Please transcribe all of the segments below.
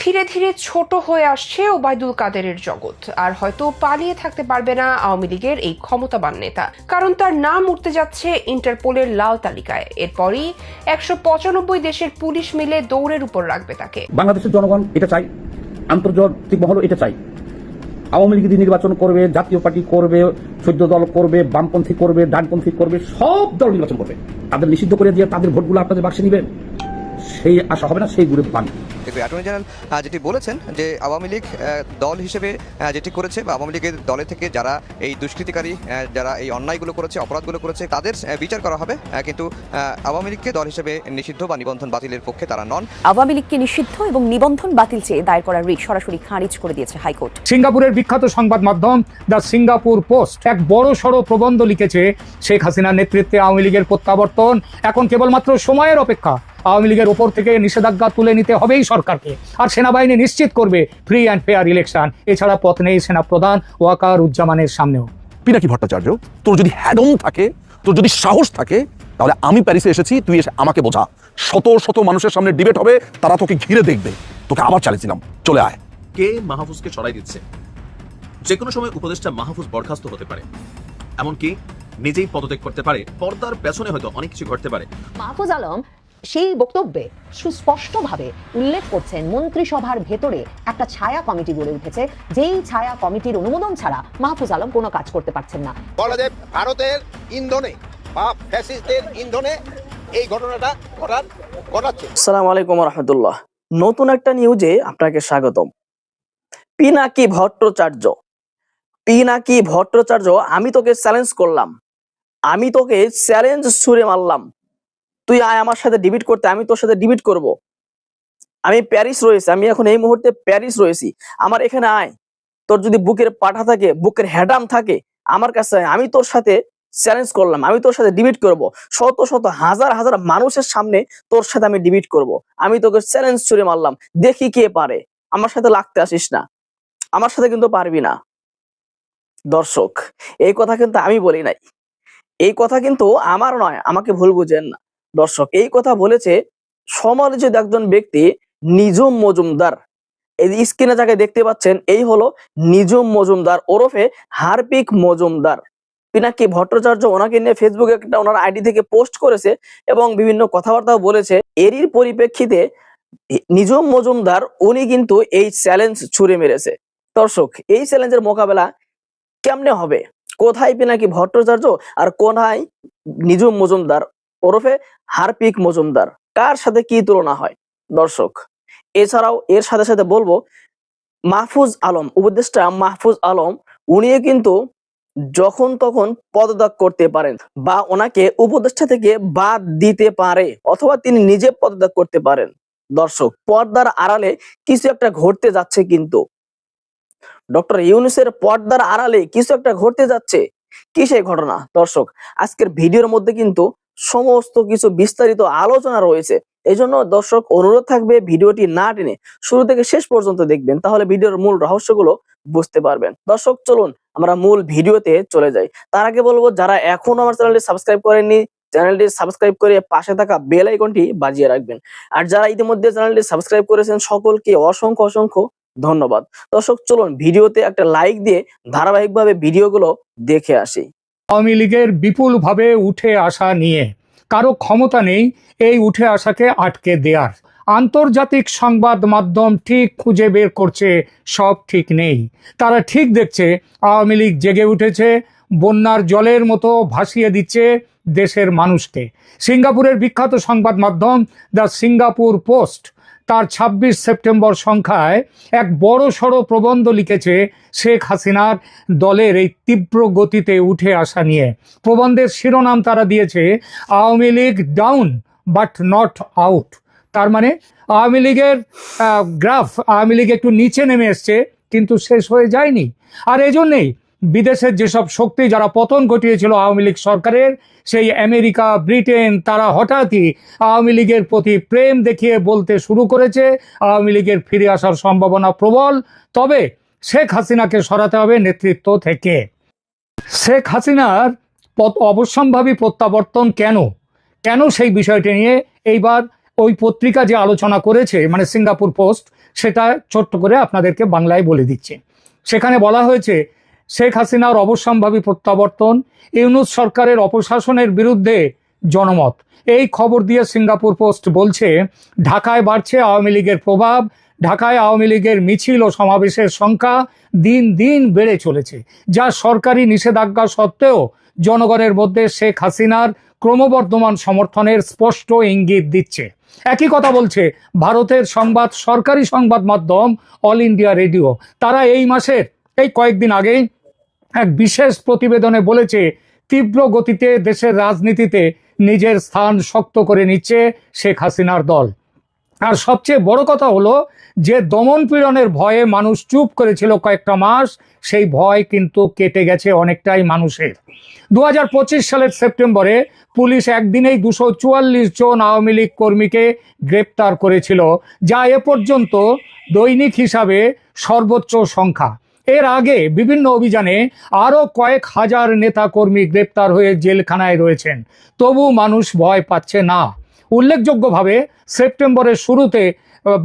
ধীরে ধীরে ছোট হয়ে আসছে ওবায়দুল কাদেরের জগৎ। আর হয়তো পালিয়ে থাকতে পারবে না আওয়ামী লীগের এই ক্ষমতাবান নেতা। কারণ তার নাম উঠতে যাচ্ছে ইন্টারপোলের লাল তালিকায়। এরপরই একশো পঁচানব্বই দেশের পুলিশ মিলে দৌড়ের উপর রাখবে তাকে। বাংলাদেশের জনগণ এটা চাই আন্তর্জাতিক মহল এটা চাই আওয়ামী লীগ নির্বাচন করবে, জাতীয় পার্টি করবে, সৈন্য দল করবে, বামপন্থী করবে, ডানপন্থী করবে, সব দল নির্বাচন করবে। তাদের নিষিদ্ধ করে দিয়ে তাদের ভোটগুলো আপনাদের বাক্সে নেবেন। সেই আশা হবে না, সেই গ্রুপ পান। অ্যাটর্নি জেনারেল যেটি বলেছেন যে আওয়ামী লীগ দল হিসেবে যেটি করেছে বা আওয়ামী লীগের দলে থেকে যারা এই দুষ্কৃতিকারী যারা এই অন্যায়গুলো করেছে অপরাধগুলো করেছে তাদের বিচার করা হবে। কিন্তু আওয়ামী লীগকে দল হিসেবে নিষিদ্ধ বা নিবন্ধন বাতিলের পক্ষে তারা নন। আওয়ামী লীগকে নিষিদ্ধ এবং নিবন্ধন বাতিল চেয়ে দায়ের করা রিট সরাসরি খারিজ করে দিয়েছে হাইকোর্ট। সিঙ্গাপুরের বিখ্যাত সংবাদ মাধ্যম দ্য সিঙ্গাপুর পোস্ট এক বড় সড়ো প্রবন্ধ লিখেছে শেখ হাসিনার নেতৃত্বে আওয়ামী লীগের প্রত্যাবর্তন এখন কেবলমাত্র সময়ের অপেক্ষা। আওয়ামী লীগের ওপর থেকে নিষেধাজ্ঞা তুলে নিতে হবেই সরকারকে। আর সেনাবাহিনী নিশ্চিত করবে ফ্রি অ্যান্ড ফেয়ার ইলেকশন এছাড়া পথ নেই সেনাপ্রধান ওয়াকার উজ্জামানের সামনেও। পিনাকি ভট্টাচার্য তোর যদি হ্যাডম থাকে তোর যদি সাহস থাকে তাহলে আমি প্যারিসে এসেছি তুই এসে আমাকে বোঝা। শত শত মানুষের সামনে ডিবেট হবে তারা তোকে ঘিরে দেখবে। তোকে আবার চালিয়েছিলাম চলে আয়। কে মাহফুজকে সরাই দিচ্ছে? যে কোনো সময় উপদেষ্টা মাহফুজ বরখাস্ত হতে পারে। এমনকি নিজেই পদত্যাগ করতে পারে। পর্দার পেছনে হয়তো অনেক কিছু ঘটতে পারে। মাহফুজ আলম সেই বক্তব্যে সুস্পষ্টভাবে উল্লেখ করছেন মন্ত্রিসভার ভেতরে একটা ছায়া কমিটি গড়ে উঠেছে। যেই ছায়া কমিটির অনুমোদন ছাড়া মাহফুজ আলম কোনো কাজ করতে পারছেন না। বলা যায় ভারতের ইন্ধনে বা ফ্যাসিস্টদের ইন্ধনে এই ঘটনাটা ঘটার ঘটাচ্ছে। আসসালামু আলাইকুম রহমতুল্লাহ নতুন একটা নিউজে আপনাকে স্বাগতম। পিনাকি ভট্টাচার্য। পিনাকি ভট্টাচার্য আমি তোকে চ্যালেঞ্জ করলাম। আমি তোকে চ্যালেঞ্জ ছুড়ে মারলাম। তুই আয় আমার সাথে ডিবিট করতে, আমি তোর সাথে ডিবিট করব। আমি প্যারিস রয়েছি, আমি এখন এই মুহূর্তে প্যারিস রয়েছি। আমার এখানে আয়। তোর যদি বুকের পাঠা থাকে, বুকের হ্যাডাম থাকে, আমার কাছে আমি তোর সাথে চ্যালেঞ্জ করলাম, আমি তোর সাথে ডিবিট করব। শত শত, হাজার হাজার মানুষের সামনে তোর সাথে আমি ডিবিট করব। আমি তোকে চ্যালেঞ্জ ছুড়ে মারলাম। দেখি কে পারে। আমার সাথে লাগতে আসিস না। আমার সাথে কিন্তু পারবি না। দর্শক, এই কথা কিন্তু আমি বলি নাই। এই কথা কিন্তু আমার নয়, আমাকে ভুল বুঝেন না। দর্শক, এই কথা বলেছে সমালোচিত একজন ব্যক্তি নিজম মজুমদার। এই স্ক্রিনে যাকে দেখতে পাচ্ছেন, এই হলো নিজম মজুমদার ওরফে হারপিক মজুমদার। পিনাকি ভট্টাচার্য ওনাকে নিয়ে ফেসবুকে একটা ওনার আইডি থেকে পোস্ট করেছে এবং বিভিন্ন কথাবার্তাও বলেছে। এরই পরিপ্রেক্ষিতে নিজম মজুমদার উনি কিন্তু এই চ্যালেঞ্জ ছুড়ে মেরেছে। দর্শক, এই চ্যালেঞ্জের মোকাবেলা কেমনে হবে? কোথায় পিনাকি ভট্টাচার্য আর কোথায় নিজম মজুমদার? ওরফে হারপিক মজুমদার। কার সাথে কি তুলনা হয়? দর্শক, এছাড়াও এর সাথে সাথে বলব, মাহফুজ আলম, উপদেষ্টা মাহফুজ আলম, উনিও কিন্তু যখন তখন পদত্যাগ করতে পারেন বা ওনাকে উপদেষ্টা থেকে বাদ দিতে পারে অথবা তিনি নিজে পদত্যাগ করতে পারেন। দর্শক, পর্দার আড়ালে কিছু একটা ঘটতে যাচ্ছে কিন্তু। ডক্টর ইউনুসের পর্দার আড়ালে কিছু একটা ঘটতে যাচ্ছে। কি সেই ঘটনা? দর্শক, আজকের ভিডিওর মধ্যে কিন্তু সমস্ত কিছু বিস্তারিত আলোচনা রয়েছে। এই জন্য দর্শক অনুরোধ থাকবে ভিডিওটি না টেনে শুরু থেকে শেষ পর্যন্ত দেখবেন, তাহলে ভিডিওর মূল রহস্যগুলো বুঝতে পারবেন। দর্শক, চলুন আমরা মূল ভিডিওতে চলে যাই। তার আগে বলব, যারা এখনও আমার চ্যানেলটি সাবস্ক্রাইব করেননি, চ্যানেলটি সাবস্ক্রাইব করে পাশে থাকা বেল আইকনটি বাজিয়ে রাখবেন। আর যারা ইতিমধ্যে চ্যানেলটি সাবস্ক্রাইব করেছেন, সকলকে অসংখ্য অসংখ্য ধন্যবাদ। দর্শক, চলুন ভিডিওতে একটা লাইক দিয়ে ধারাবাহিকভাবে ভিডিওগুলো দেখে আসি। আওয়ামী লীগের বিপুলভাবে উঠে আসা নিয়ে। কারও ক্ষমতা নেই, এই উঠে আসাকে আটকে দেয়ার। আন্তর্জাতিক সংবাদ মাধ্যম ঠিক খুঁজে বের করছে, সব ঠিক নেই। তারা ঠিক দেখছে, আওয়ামী লীগ জেগে উঠেছে, বন্যার জলের মতো ভাসিয়ে দিচ্ছে দেশের মানুষকে। সিঙ্গাপুরের বিখ্যাত সংবাদ মাধ্যম দ্য সিঙ্গাপুর পোস্ট তার ছাব্বিশ সেপ্টেম্বর সংখ্যায় এক বড় সড়ো প্রবন্ধ লিখেছে শেখ হাসিনার দলের এই তীব্র গতিতে উঠে আসা নিয়ে। প্রবন্ধের শিরোনাম তারা দিয়েছে, Awami League down but not out তার মানে আওয়ামী লীগের গ্রাফ আওয়ামী লীগ একটু নিচে নেমে এসছে, কিন্তু শেষ হয়ে যায়নি। আর এজন্যেই বিদেশের যেসব শক্তি যারা পতন ঘটিয়েছিল আওয়ামী লীগ সরকারের, সেই আমেরিকা, ব্রিটেন, তারা হঠাৎই আওয়ামী লীগের প্রতি প্রেম দেখিয়ে বলতে শুরু করেছে। আওয়ামী লীগের ফিরে আসার সম্ভাবনা প্রবল। তবে শেখ হাসিনাকে সরাতে হবে নেতৃত্ব থেকে। শেখ হাসিনার অবশ্যম্ভাবী প্রত্যাবর্তন কেন? কেন সেই বিষয়টি নিয়ে? এইবার ওই পত্রিকা যে আলোচনা করেছে মানে সিঙ্গাপুর পোস্ট, সেটা ছোট্ট করে আপনাদেরকে বাংলায় বলে দিচ্ছে। সেখানে বলা হয়েছে শেখ হাসিনার অবশ্যম্ভাবী প্রত্যাবর্তন, ইউনুস সরকারের অপশাসনের বিরুদ্ধে জনমত। এই খবর দিয়ে সিঙ্গাপুর পোস্ট বলছে, ঢাকায় বাড়ছে আওয়ামী লীগের প্রভাব, ঢাকায় আওয়ামী লীগের মিছিল ও সমাবেশের সংখ্যা দিন দিন বেড়ে চলেছে, যা সরকারি নিষেধাজ্ঞা সত্ত্বেও জনগণের মধ্যে শেখ হাসিনার ক্রমবর্ধমান সমর্থনের স্পষ্ট ইঙ্গিত দিচ্ছে। একই কথা বলছে, ভারতের সংবাদ সরকারি সংবাদ মাধ্যম অল ইন্ডিয়া রেডিও। তারা এই মাসের, এই কয়েকদিন আগেই এক বিশেষ প্রতিবেদনে বলেছে, তীব্র গতিতে দেশের রাজনীতিতে নিজের স্থান শক্ত করে নিচ্ছে শেখ হাসিনার দল। আর সবচেয়ে বড় কথা হলো, যে দমন পীড়নের ভয়ে মানুষ চুপ করেছিল কয়েকটা মাস, সেই ভয় কিন্তু কেটে গেছে অনেকটাই মানুষের। দু হাজার পঁচিশ সালের সেপ্টেম্বরে পুলিশ একদিনেই দুশো চুয়াল্লিশ জন আওয়ামী লীগ কর্মীকে গ্রেপ্তার করেছিল, যা এ পর্যন্ত দৈনিক হিসাবে সর্বোচ্চ সংখ্যা। এর আগে বিভিন্ন অভিযানে আরও কয়েক হাজার নেতা কর্মী গ্রেপ্তার হয়ে জেলখানায় রয়েছেন। তবু মানুষ ভয় পাচ্ছে না। উল্লেখযোগ্যভাবে সেপ্টেম্বরের শুরুতে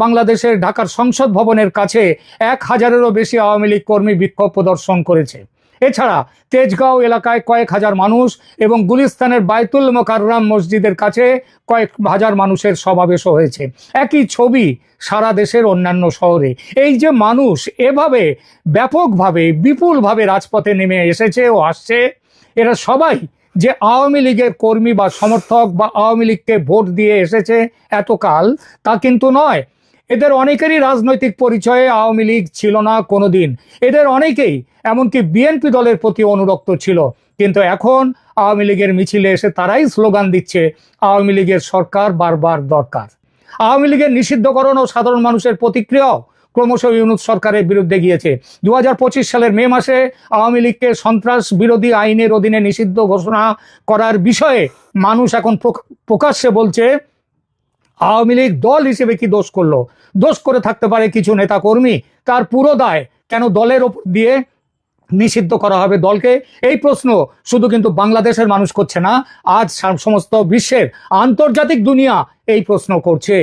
বাংলাদেশের ঢাকার সংসদ ভবনের কাছে এক হাজারেরও বেশি আওয়ামী লীগ কর্মী বিক্ষোভ প্রদর্শন করেছে। এছাড়া তেজগাঁও এলাকায় কয়েক হাজার মানুষ এবং গুলিস্তানের বাইতুল মোকাররাম মসজিদের কাছে কয়েক হাজার মানুষের সমাবেশও হয়েছে। একই ছবি সারা দেশের অন্যান্য শহরে। এই যে মানুষ এভাবে ব্যাপকভাবে, বিপুলভাবে রাজপথে নেমে এসেছে ও আসছে, এরা সবাই যে আওয়ামী লীগের কর্মী বা সমর্থক বা আওয়ামী লীগকে ভোট দিয়ে এসেছে এতকাল, তা কিন্তু নয়। এদের অনেকেরই রাজনৈতিক পরিচয়ে আওয়ামী লীগ ছিল না কোনোদিন। এদের অনেকেই এমনকি বিএনপি দলের প্রতি অনুরক্ত ছিল। কিন্তু এখন আওয়ামী লীগের মিছিলে এসে তারাই স্লোগান দিচ্ছে, আওয়ামী লীগের সরকার বারবার দরকার। আওয়ামী লীগের নিষিদ্ধকরণ ও সাধারণ মানুষের প্রতিক্রিয়াও ক্রমশ ইউনুস সরকারের বিরুদ্ধে গিয়েছে। দু হাজার পঁচিশ সালের মে মাসে আওয়ামী লীগকে সন্ত্রাস বিরোধী আইনের অধীনে নিষিদ্ধ ঘোষণা করার বিষয়ে মানুষ এখন প্রক- প্রকাশ্যে বলছে আওয়ামী লীগ দল হিসেবে কি দোষ করল? দোষ করে থাকতে পারে কিছু নেতা কর্মী তার পুরো দায় কেন দলের ওপর দিয়ে নিষিদ্ধ করা হবে দলকে? এই প্রশ্ন শুধু কিন্তু বাংলাদেশের মানুষ করছে না, আজ সমস্ত বিশ্বের আন্তর্জাতিক দুনিয়া এই প্রশ্ন করছে।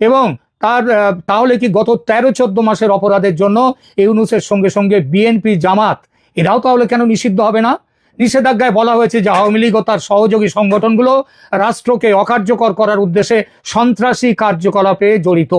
এবং তার তাহলে কি গত তেরো, চোদ্দ মাসের অপরাধের জন্য ইউনুসের সঙ্গে সঙ্গে বিএনপি জামাত, এরাও তাহলে কেন নিষিদ্ধ হবে না? নিষেধাজ্ঞায় বলা হয়েছে যে আওয়ামী লীগ ও তার সহযোগী সংগঠনগুলো রাষ্ট্রকে অকার্যকর করার উদ্দেশ্যে সন্ত্রাসী কার্যকলাপে জড়িত।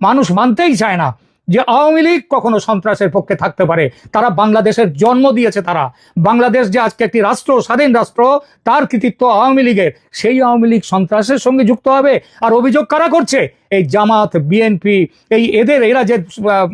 মানুষ মানতেই চায় না। যে আওয়ামী লীগ কখনো সন্ত্রাসের পক্ষে থাকতে পারে, তারা বাংলাদেশের জন্ম দিয়েছে তারা। বাংলাদেশ যে আজকে একটি রাষ্ট্র, স্বাধীন রাষ্ট্র, তার কৃতিত্ব আওয়ামী লীগের। সেই আওয়ামী লীগ সন্ত্রাসের সঙ্গে যুক্ত হবে। আর অভিযোগ কারা করছে? এই জামাত, বিএনপি, এই এদের এরা যে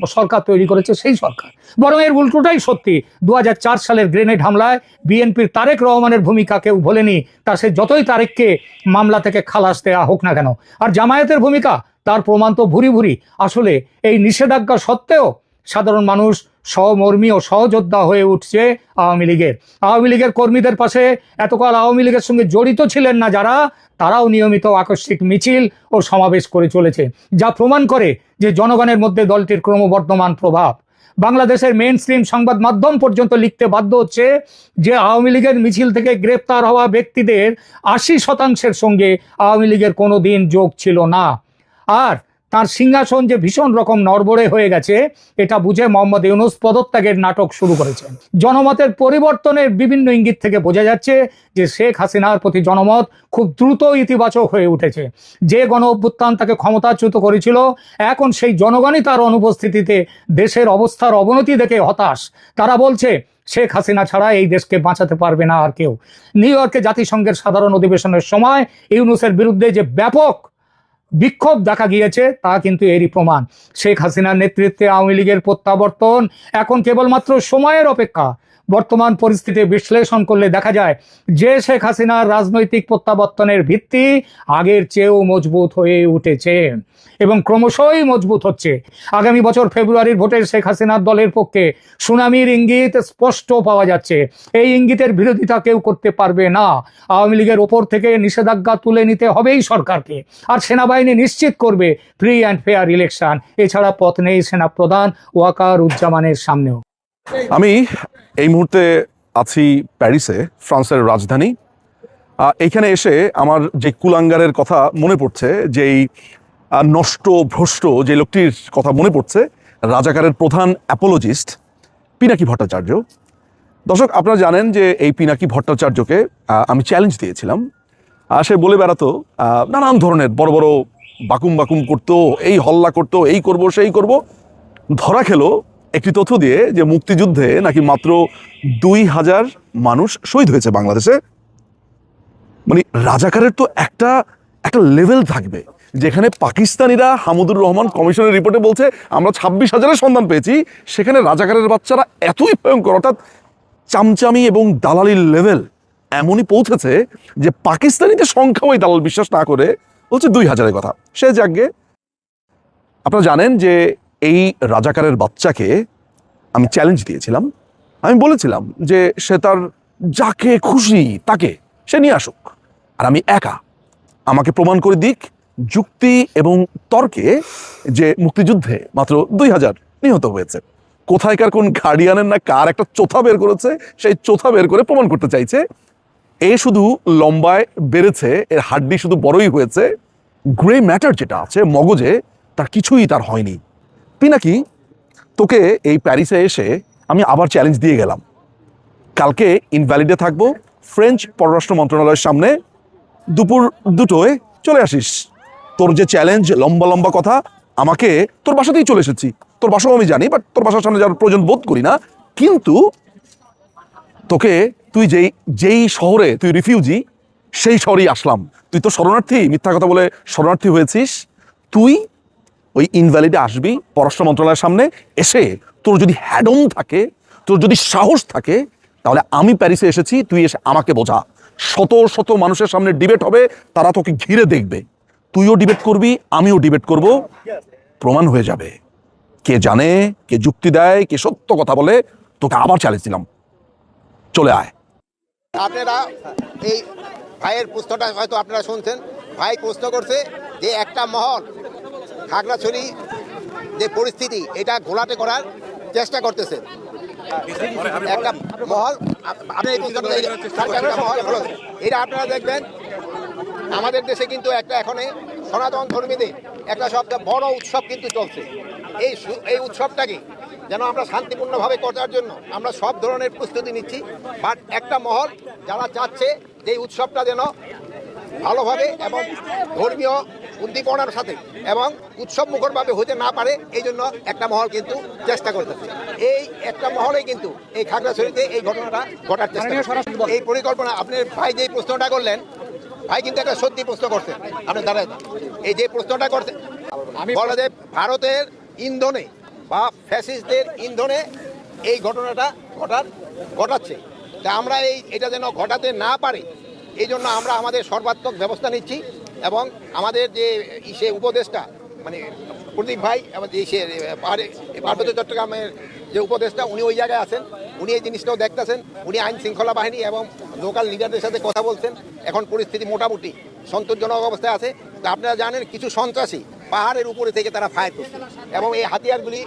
সরকার তৈরি করেছে সেই সরকার। বরং এর উল্টোটাই সত্যি। দু হাজার চার সালের গ্রেনেড হামলায় বিএনপির তারেক রহমানের ভূমিকা কেউ ভোলেনি। তা সে যতই তারেককে মামলা থেকে খালাস দেওয়া হোক না কেন। আর জামায়াতের ভূমিকা? তার প্রমাণ তো ভুরি ভুরি। আসলে এই নিষেধাজ্ঞা সত্ত্বেও সাধারণ মানুষ সহমর্মী ও সহযোদ্ধা হয়ে উঠছে আওয়ামী লীগের। আওয়ামী লীগের কর্মীদের পাশে এতকাল আওয়ামী লীগের সঙ্গে জড়িত ছিলেন না যারা, তারাও নিয়মিত আকস্মিক মিছিল ও সমাবেশ করে চলেছে, যা প্রমাণ করে যে জনগণের মধ্যে দলটির ক্রমবর্ধমান প্রভাব। বাংলাদেশের মেন স্ট্রিম সংবাদ মাধ্যম পর্যন্ত লিখতে বাধ্য হচ্ছে যে আওয়ামী লীগের মিছিল থেকে গ্রেপ্তার হওয়া ব্যক্তিদের আশি শতাংশের সঙ্গে আওয়ামী লীগের কোনো দিন যোগ ছিল না। আর তার সিংহাসন যে ভীষণ রকম নড়বড়ে হয়ে গেছে, এটা বুঝে মোহাম্মদ ইউনুস পদত্যাগের নাটক শুরু করেছেন। জনমতের পরিবর্তনের বিভিন্ন ইঙ্গিত থেকে বোঝা যাচ্ছে যে শেখ হাসিনার প্রতি জনমত খুব দ্রুত ইতিবাচক হয়ে উঠেছে। যে গণ অভ্যুত্থান তাকে ক্ষমতাচ্যুত করেছিল, এখন সেই জনগণই তার অনুপস্থিতিতে দেশের অবস্থার অবনতি দেখে হতাশ। তারা বলছে, শেখ হাসিনা ছাড়া এই দেশকে বাঁচাতে পারবে না আর কেউ। নিউ ইয়র্কে জাতিসংঘের সাধারণ অধিবেশনের সময় ইউনুসের বিরুদ্ধে যে ব্যাপক বিক্ষোভ দেখা গিয়েছে, তা কিন্তু এরই প্রমাণ। শেখ হাসিনার নেতৃত্বে আওয়ামী লীগের প্রত্যাবর্তন এখন কেবলমাত্র সময়ের অপেক্ষা। বর্তমান পরিস্থিতি বিশ্লেষণ করলে দেখা যায়, যে শেখ হাসিনার রাজনৈতিক প্রত্যাবর্তনের ভিত্তি আগের চেয়েও মজবুত হয়ে উঠেছে। এবং ক্রমশই মজবুত হচ্ছে। আগামী বছর ফেব্রুয়ারির ভোটে শেখ হাসিনার দলের পক্ষে সুনামির ইঙ্গিত স্পষ্ট পাওয়া যাচ্ছে। এই ইঙ্গিতের বিরোধিতা কেউ করতে পারবে না। আওয়ামী লীগের ওপর থেকে নিষেধাজ্ঞা তুলে নিতে হবেই সরকারকে। আর সেনাবাহিনী নিশ্চিত করবে ফ্রি অ্যান্ড ফেয়ার ইলেকশন এছাড়া পথ নেই সেনাপ্রধান ওয়াকার উজ্জামানের সামনেও। আমি এই মুহূর্তে আছি প্যারিসে ফ্রান্সের রাজধানী। আহ, এইখানে এসে আমার যে কুলাঙ্গারের কথা মনে পড়ছে যে এই আহ, নষ্ট ভ্রষ্ট যে লোকটির কথা মনে পড়ছে, রাজাকারের প্রধান অ্যাপোলজিস্ট পিনাকি ভট্টাচার্য। দর্শক, আপনারা জানেন যে এই পিনাকি ভট্টাচার্যকে আমি চ্যালেঞ্জ দিয়েছিলাম। সে বলে বেড়াতো নানান ধরনের বড় বড় বাকুম বাকুম করতো, এই হল্লা করতো, এই করব, সেই করব। ধরা খেলো একটি তথ্য দিয়ে যে মুক্তিযুদ্ধে নাকি মাত্র দুই হাজার মানুষ শহীদ হয়েছে বাংলাদেশে। মানে রাজাকারের তো একটা একটা লেভেল থাকবে। যেখানে পাকিস্তানিরা হামুদুর রহমান কমিশনের রিপোর্টে বলছে, আমরা ছাব্বিশ হাজারের সন্ধান পেয়েছি, সেখানে রাজাকারের বাচ্চারা এতই ভয়ঙ্কর, অর্থাৎ চামচামি এবং দালালির লেভেল এমনই পৌঁছেছে যে পাকিস্তানিদের সংখ্যাও এই দালাল বিশ্বাস না করে বলছে দুই হাজারের কথা। সে যাগে আপনারা জানেন যে এই রাজাকারের বাচ্চাকে আমি চ্যালেঞ্জ দিয়েছিলাম। আমি বলেছিলাম যে সে তার যাকে খুশি তাকে সে নিয়ে আসুক। আর আমি একা, আমাকে প্রমাণ করে দিক যুক্তি এবং তর্কে যে মুক্তিযুদ্ধে মাত্র দুই হাজার নিহত হয়েছে। কোথায়কার কোন গার্ডিয়ানের না কার একটা চোথা বের করেছে, সেই চোথা বের করে প্রমাণ করতে চাইছে। এ শুধু লম্বায় বেড়েছে, এর হাড্ডি শুধু বড়ই হয়েছে। গ্রে ম্যাটার যেটা আছে, মগজে, তার কিছুই তার হয়নি। পিনাকি, তোকে এই প্যারিসে এসে আমি আবার চ্যালেঞ্জ দিয়ে গেলাম। কালকে ইনভ্যালিডে থাকব ফ্রেঞ্চ পররাষ্ট্র মন্ত্রণালয়ের সামনে। দুপুর দুটোয় চলে আসিস। তোর যে চ্যালেঞ্জ লম্বা লম্বা কথা, আমাকে তোর বাসাতেই চলে এসেছি। তোর বাসাও আমি জানি বাট তোর বাসার সামনে যাওয়ার প্রয়োজন বোধ করি না। কিন্তু তোকে তুই যেই যেই শহরে তুই রিফিউজি সেই শহরেই আসলাম। তুই তো শরণার্থী, মিথ্যা কথা বলে শরণার্থী হয়েছিস। তুই ওই ইনভ্যালিডে আসবি পররাষ্ট্র মন্ত্রণালয়ের সামনে, এসে তোর যদি হ্যাডম থাকে, তোর যদি সাহস থাকে, তাহলে আমি প্যারিসে এসেছি, তুই এসে আমাকে বোঝা। শত শত মানুষের সামনে ডিবেট হবে, তারা তোকে ঘিরে দেখবে। তুইও ডিবেট করবি, আমিও ডিবেট করব। প্রমাণ হয়ে যাবে। কে জানে, কে যুক্তি দেয়, কে সত্য কথা বলে, তোকে আবার চ্যালেঞ্জ দিলাম। চলে আয়। আপনারা এই ভাইয়ের প্রশ্নটা হয়তো আপনারা শুনছেন। ভাই প্রশ্ন করছে যে একটা মহল, খাগড়াছড়ি যে পরিস্থিতি, এটা ঘোলাটে করার চেষ্টা করতেছে। একটা মহল আপনি হলো। এটা আপনারা দেখবেন আমাদের দেশে কিন্তু একটা এখন সনাতন ধর্মীদের একটা সবচেয়ে বড় উৎসব কিন্তু চলছে। এই এই উৎসবটাকে যেন আমরা শান্তিপূর্ণভাবে করার জন্য আমরা সব ধরনের প্রস্তুতি নিচ্ছি। বাট একটা মহল যারা চাচ্ছে যে উৎসবটা যেন ভালোভাবে এবং ধর্মীয় উদ্দীপনার সাথে এবং উৎসব মুখরভাবে হতে না পারে এই জন্য একটা মহল কিন্তু চেষ্টা করতেছে। এই একটা মহলে কিন্তু এই খাগড়াছড়িতে এই ঘটনাটা ঘটার চেষ্টা এই পরিকল্পনা আপনি ভাই যে প্রশ্নটা করলেন ভাই কিন্তু একটা সত্যি প্রশ্ন করছে। আপনি দাঁড়ায় এই যে প্রশ্নটা করছে আমি বলে যে ভারতের ইন্ধনে বা ফ্যাসিস্টদের ইন্ধনে এই ঘটনাটা ঘটার ঘটাচ্ছে। তা আমরা এই এটা যেন ঘটাতে না পারে এই জন্য আমরা আমাদের সর্বাত্মক ব্যবস্থা নিচ্ছি এবং আমাদের যে ইসে উপদেশটা মানে প্রদীপ ভাই আমাদের ইসে পাহাড়ে পার্বত্য চট্টগ্রামের যে উপদেশটা উনি ওই জায়গায় আছেন, উনি এই জিনিসটাও দেখতেছেন, উনি আইন শৃঙ্খলা বাহিনী এবং লোকাল লিডারদের সাথে কথা বলছেন। এখন পরিস্থিতি মোটামুটি সন্তোষজনক অবস্থায় আছে। আপনারা জানেন, কিছু সন্ত্রাসী পাহাড়ের উপরে থেকে তারা ফায়ার করছে। এবং এই হাতিয়ারগুলি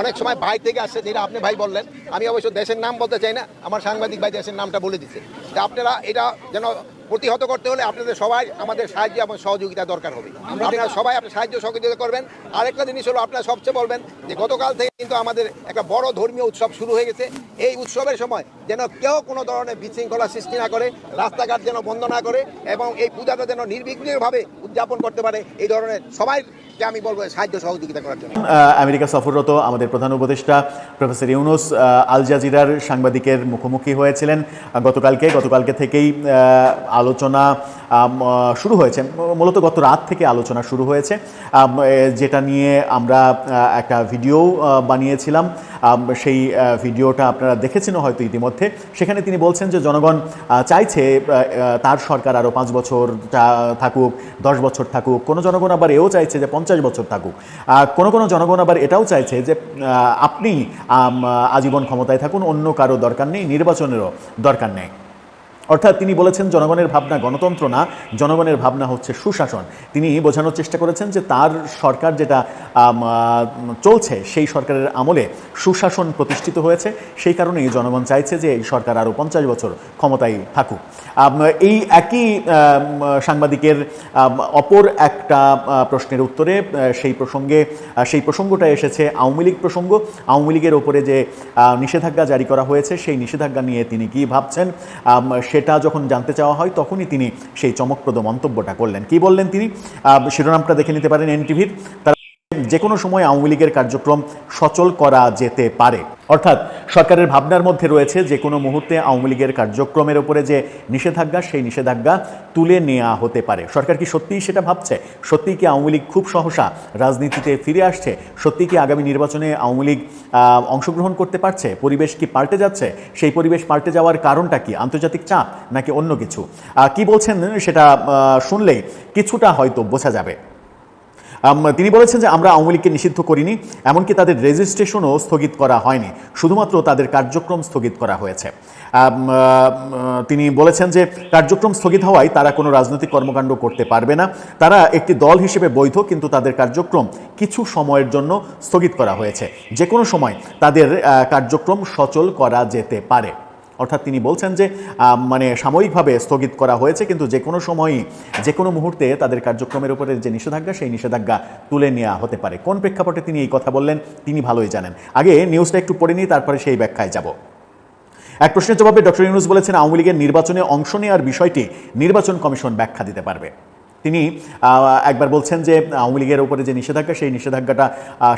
অনেক সময় বাইরে থেকে আসছে, যেটা আপনি ভাই বললেন। আমি অবশ্য দেশের নাম বলতে চাই না, আমার সাংবাদিক ভাই দেশের নামটা বলে দিচ্ছে। আপনারা এটা যেন প্রতিহত করতে হলে আপনাদের সবাই আমাদের সাহায্য এবং সহযোগিতা দরকার হবে। আপনারা সবাই আপনার সাহায্য সহযোগিতা করবেন। আরেকটা জিনিস হলো আপনারা সবচেয়ে বলবেন যে গতকাল থেকে কিন্তু আমাদের একটা বড় ধর্মীয় উৎসব শুরু হয়ে গেছে। এই উৎসবের সময় যেন কেউ কোনো ধরনের বিশৃঙ্খলা সৃষ্টি না করে রাস্তাঘাট যেন বন্ধ না করে এবং এই পূজাটা যেন নির্বিঘ্নভাবে উদযাপন করতে পারে এই ধরনের সবাইকে আমি বলব সাহায্য সহযোগিতা করার জন্য। আমেরিকা সফররত আমাদের প্রধান উপদেষ্টা প্রফেসর ইউনুস আল জাজিরার সাংবাদিকের মুখোমুখি হয়েছিলেন। গতকালকে গতকালকে থেকেই আলোচনা শুরু হয়েছে। মূলত গত রাত থেকে আলোচনা শুরু হয়েছে। যেটা নিয়ে আমরা একটা ভিডিও বানিয়েছিলাম। সেই ভিডিওটা আপনারা দেখেছেন হয়তো ইতিমধ্যে। সেখানে তিনি বলছেন যে, জনগণ চাইছে তার সরকার আরও পাঁচ বছর থাকুক, দশ বছর থাকুক। কোনো জনগণ আবার এও চাইছে যে, পঞ্চাশ বছর থাকুক। কোনো কোনো জনগণ আবার এটাও চাইছে যে আপনি আজীবন ক্ষমতায় থাকুন, অন্য কারও দরকার নেই, নির্বাচনেরও দরকার নেই। অর্থাৎ তিনি বলেছেন, জনগণের ভাবনা গণতন্ত্র না, জনগণের ভাবনা হচ্ছে সুশাসন। তিনি বোঝানোর চেষ্টা করেছেন যে তার সরকার যেটা চলছে, সেই সরকারের আমলে সুশাসন প্রতিষ্ঠিত হয়েছে। সেই কারণেই জনগণ চাইছে যে এই সরকার আরও পঞ্চাশ বছর ক্ষমতায় থাকুক। এই একই সাংবাদিকের অপর একটা প্রশ্নের উত্তরে সেই প্রসঙ্গে সেই প্রসঙ্গটা এসেছে আওয়ামী লীগ প্রসঙ্গ। আওয়ামী লীগের ওপরে যে নিষেধাজ্ঞা জারি করা হয়েছে, সেই নিষেধাজ্ঞা নিয়ে তিনি কি ভাবছেন? সেটা যখন জানতে চাওয়া হয়, তখনই তিনি সেই চমকপ্রদ মন্তব্যটা করলেন। কি বললেন তিনি? শিরোনামটা দেখে নিতে পারেন এনটিভির। তারা যে কোনো সময় আওয়ামী লীগের কার্যক্রম সচল করা যেতে পারে। অর্থাৎ সরকারের ভাবনার মধ্যে রয়েছে যে কোনো মুহূর্তে আওয়ামী লীগের কার্যক্রমের উপরে যে নিষেধাজ্ঞা, সেই নিষেধাজ্ঞা তুলে নেওয়া হতে পারে। সরকার কি সত্যিই সেটা ভাবছে? সত্যিই কি আওয়ামী লীগ খুব সহসা রাজনীতিতে ফিরে আসছে? সত্যিই কি আগামী নির্বাচনে আওয়ামী লীগ অংশগ্রহণ করতে পারছে? পরিবেশ কি পাল্টে যাচ্ছে? সেই পরিবেশ পাল্টে যাওয়ার কারণটা কি? আন্তর্জাতিক চাপ নাকি অন্য কিছু? কি বলছেন সেটা শুনলেই কিছুটা হয়তো বোঝা যাবে। তিনি বলেছেন যে আমরা আওয়ামী লীগকে নিষিদ্ধ করিনি, এমনকি তাদের রেজিস্ট্রেশনও স্থগিত করা হয়নি। শুধুমাত্র তাদের কার্যক্রম স্থগিত করা হয়েছে। তিনি বলেছেন যে কার্যক্রম স্থগিত হওয়ায় তারা কোনো রাজনৈতিক কর্মকাণ্ড করতে পারবে না। তারা একটি দল হিসেবে বৈধ, কিন্তু তাদের কার্যক্রম কিছু সময়ের জন্য স্থগিত করা হয়েছে। যে কোনো সময় তাদের কার্যক্রম সচল করা যেতে পারে। অর্থাৎ তিনি বলছেন যে মানে সাময়িকভাবে স্থগিত করা হয়েছে, কিন্তু যে কোনো সময়ই, যে কোনো মুহূর্তে তাদের কার্যক্রমের উপরে যে নিষেধাজ্ঞা, সেই নিষেধাজ্ঞা তুলে নেওয়া হতে পারে। কোন প্রেক্ষাপটে তিনি এই কথা বললেন, তিনি ভালোই জানেন। আগে নিউজটা একটু পড়ে নিই, তারপরে সেই ব্যাখ্যায় যাব। এক প্রশ্নের জবাবে ডক্টর ইউনুস বলেছেন, আওয়ামী লীগের নির্বাচনে অংশ নেওয়ার বিষয়টি নির্বাচন কমিশন ব্যাখ্যা দিতে পারবে। তিনি একবার বলছেন যে, আওয়ামী লীগের উপরে যে নিষেধাজ্ঞা, সেই নিষেধাজ্ঞাটা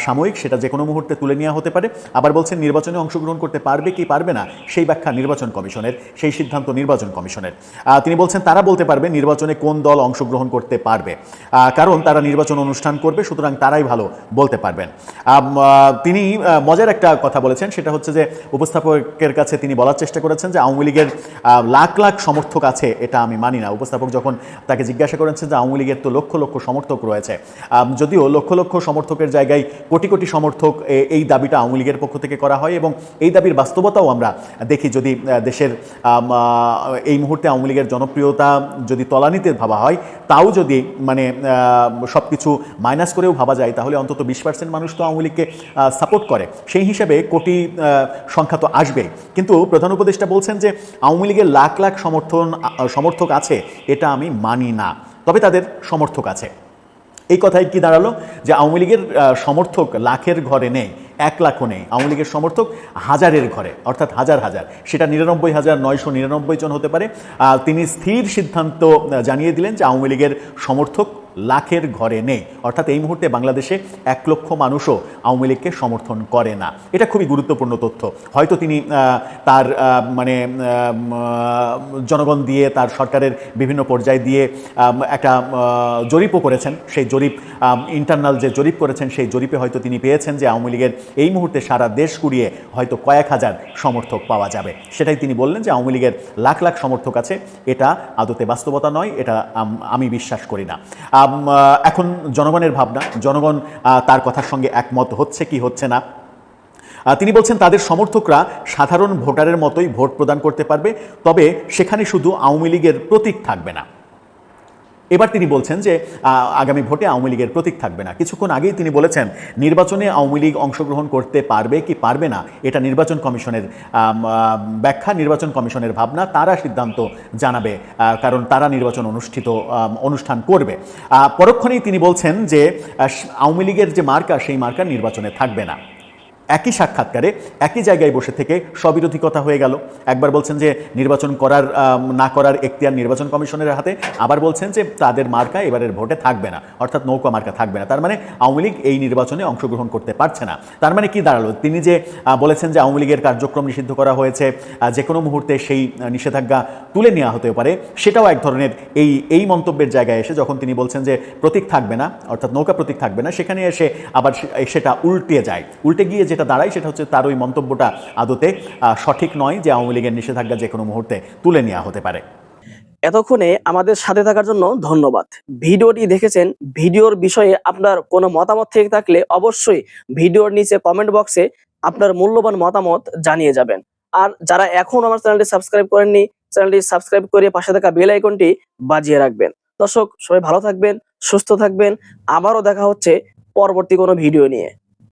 সাময়িক, সেটা যে কোনো মুহূর্তে তুলে নেওয়া হতে পারে। আবার বলছেন, নির্বাচনে অংশগ্রহণ করতে পারবে কি পারবে না, সেই ব্যাখ্যা নির্বাচন কমিশনের, সেই সিদ্ধান্ত নির্বাচন কমিশনের। তিনি বলছেন, তারা বলতে পারবে নির্বাচনে কোন দল অংশগ্রহণ করতে পারবে। কারণ তারা নির্বাচন অনুষ্ঠান করবে, সুতরাং তারাই ভালো বলতে পারবেন। তিনি মজার একটা কথা বলেছেন, সেটা হচ্ছে যে, উপস্থাপকের কাছে তিনি বলার চেষ্টা করেছেন যে, আওয়ামী লীগের লাখ লাখ সমর্থক আছে, এটা আমি মানি না। উপস্থাপক যখন তাকে জিজ্ঞাসা করেছেন যে আওয়ামী লীগের তো লক্ষ লক্ষ সমর্থক রয়েছে। যদিও লক্ষ লক্ষ সমর্থকের জায়গায় কোটি কোটি সমর্থক এই দাবিটা আওয়ামী লীগের পক্ষ থেকে করা হয় এবং এই দাবির বাস্তবতাও আমরা দেখি যদি দেশের এই মুহূর্তে আওয়ামী লীগের জনপ্রিয়তা যদি তলানিতে ভাবা হয়, তাও যদি মানে সব কিছু মাইনাস করেও ভাবা যায়, তাহলে অন্তত বিশ পার্সেন্ট মানুষ তো আওয়ামী লীগকে সাপোর্ট করে। সেই হিসেবে কোটি সংখ্যা তো আসবেই। কিন্তু প্রধান উপদেষ্টা বলছেন যে, আওয়ামী লীগের লাখ লাখ সমর্থন সমর্থক আছে, এটা আমি মানি না। তবে তাদের সমর্থক আছে। এই কথায় কি দাঁড়াল? যে আওয়ামী লীগের সমর্থক লাখের ঘরে নেই, এক লাখও নেই। আওয়ামী লীগের সমর্থক হাজারের ঘরে, অর্থাৎ হাজার হাজার। সেটা নিরানব্বই হাজার নয়শো নিরানব্বই জন হতে পারে। তিনি স্থির সিদ্ধান্ত জানিয়ে দিলেন যে আওয়ামী লীগের সমর্থক লাখের ঘরে নেই। অর্থাৎ এই মুহূর্তে বাংলাদেশে এক লক্ষ মানুষও আওয়ামী লীগকে সমর্থন করে না। এটা খুবই গুরুত্বপূর্ণ তথ্য। হয়তো তিনি তার মানে জনগণ দিয়ে, তার সরকারের বিভিন্ন পর্যায় দিয়ে একটা জরিপও করেছেন। সেই জরিপ ইন্টারনাল যে জরিপ করেছেন, সেই জরিপে হয়তো তিনি পেয়েছেন যে আওয়ামী লীগের এই মুহূর্তে সারা দেশ কুড়িয়ে হয়তো কয়েক হাজার সমর্থক পাওয়া যাবে। সেটাই তিনি বললেন যে আওয়ামী লীগের লাখ লাখ সমর্থক আছে। এটা আদতে বাস্তবতা নয়, এটা, আমি বিশ্বাস করি না। এখন জনগণের ভাবনা। জনগণ তার কথার সঙ্গে একমত হচ্ছে কি হচ্ছে না। তিনি বলছেন, তাদের সমর্থকরা সাধারণ ভোটারের মতোই ভোট প্রদান করতে পারবে, তবে সেখানে শুধু আওয়ামী লীগের প্রতীক থাকবে না। এবার তিনি বলছেন যে আগামী ভোটে আওয়ামী লীগের প্রতীক থাকবে না। কিছুক্ষণ আগেই তিনি বলেছেন, নির্বাচনে আওয়ামী লীগ অংশগ্রহণ করতে পারবে কি পারবে না, এটা নির্বাচন কমিশনের ব্যাখ্যা, নির্বাচন কমিশনের ভাবনা, তারা সিদ্ধান্ত জানাবে কারণ তারা নির্বাচন অনুষ্ঠিত অনুষ্ঠান করবে। পরক্ষণেই তিনি বলছেন যে আওয়ামী লীগের যে মার্কা, সেই মার্কা নির্বাচনে থাকবে না। একই সাক্ষাৎকারে, একই জায়গায় বসে থেকে স্ববিরোধিকতা হয়ে গেল। একবার বলছেন যে নির্বাচন করার না করার এখতিয়ার নির্বাচন কমিশনের হাতে। আবার বলছেন যে তাদের মার্কা এবারের ভোটে থাকবে না, অর্থাৎ নৌকা মার্কা থাকবে না। তার মানে আওয়ামী লীগ এই নির্বাচনে অংশগ্রহণ করতে পারছে না। তার মানে কি দাঁড়াল? তিনি যে বলেছেন যে আওয়ামী লীগের কার্যক্রম নিষিদ্ধ করা হয়েছে যে কোনো মুহূর্তে সেই নিষেধাজ্ঞা তুলে নেওয়া হতে পারে, সেটাও এক ধরনের এই এই মন্তব্যের জায়গায় এসে যখন তিনি বলছেন যে প্রতীক থাকবে না, অর্থাৎ নৌকা প্রতীক থাকবে না, সেখানে এসে আবার সেটা উল্টে যায়। উল্টে গিয়ে যেটা দাঁড়ায় সেটা হচ্ছে তার ওই মন্তব্যটা আদতে সঠিক নয় যে আওয়ামী লীগের নিষেধাজ্ঞা যে কোনো মুহূর্তে তুলে নেওয়া হতে পারে। এতক্ষণে আমাদের সাথে থাকার জন্য ধন্যবাদ। ভিডিওটি দেখেছেন, ভিডিওর বিষয়ে আপনার কোনো মতামত থেকে থাকলে অবশ্যই ভিডিওর নিচে কমেন্ট বক্সে আপনার মূল্যবান মতামত জানিয়ে যাবেন। আর যারা এখন আমার চ্যানেলটি সাবস্ক্রাইব করেননি, চ্যানেলটি সাবস্ক্রাইব করে পাশে থাকা বেল আইকনটি বাজিয়ে রাখবেন। দর্শক, সবাই ভালো থাকবেন, সুস্থ থাকবেন। আবারও দেখা হচ্ছে পরবর্তী কোনো ভিডিও নিয়ে।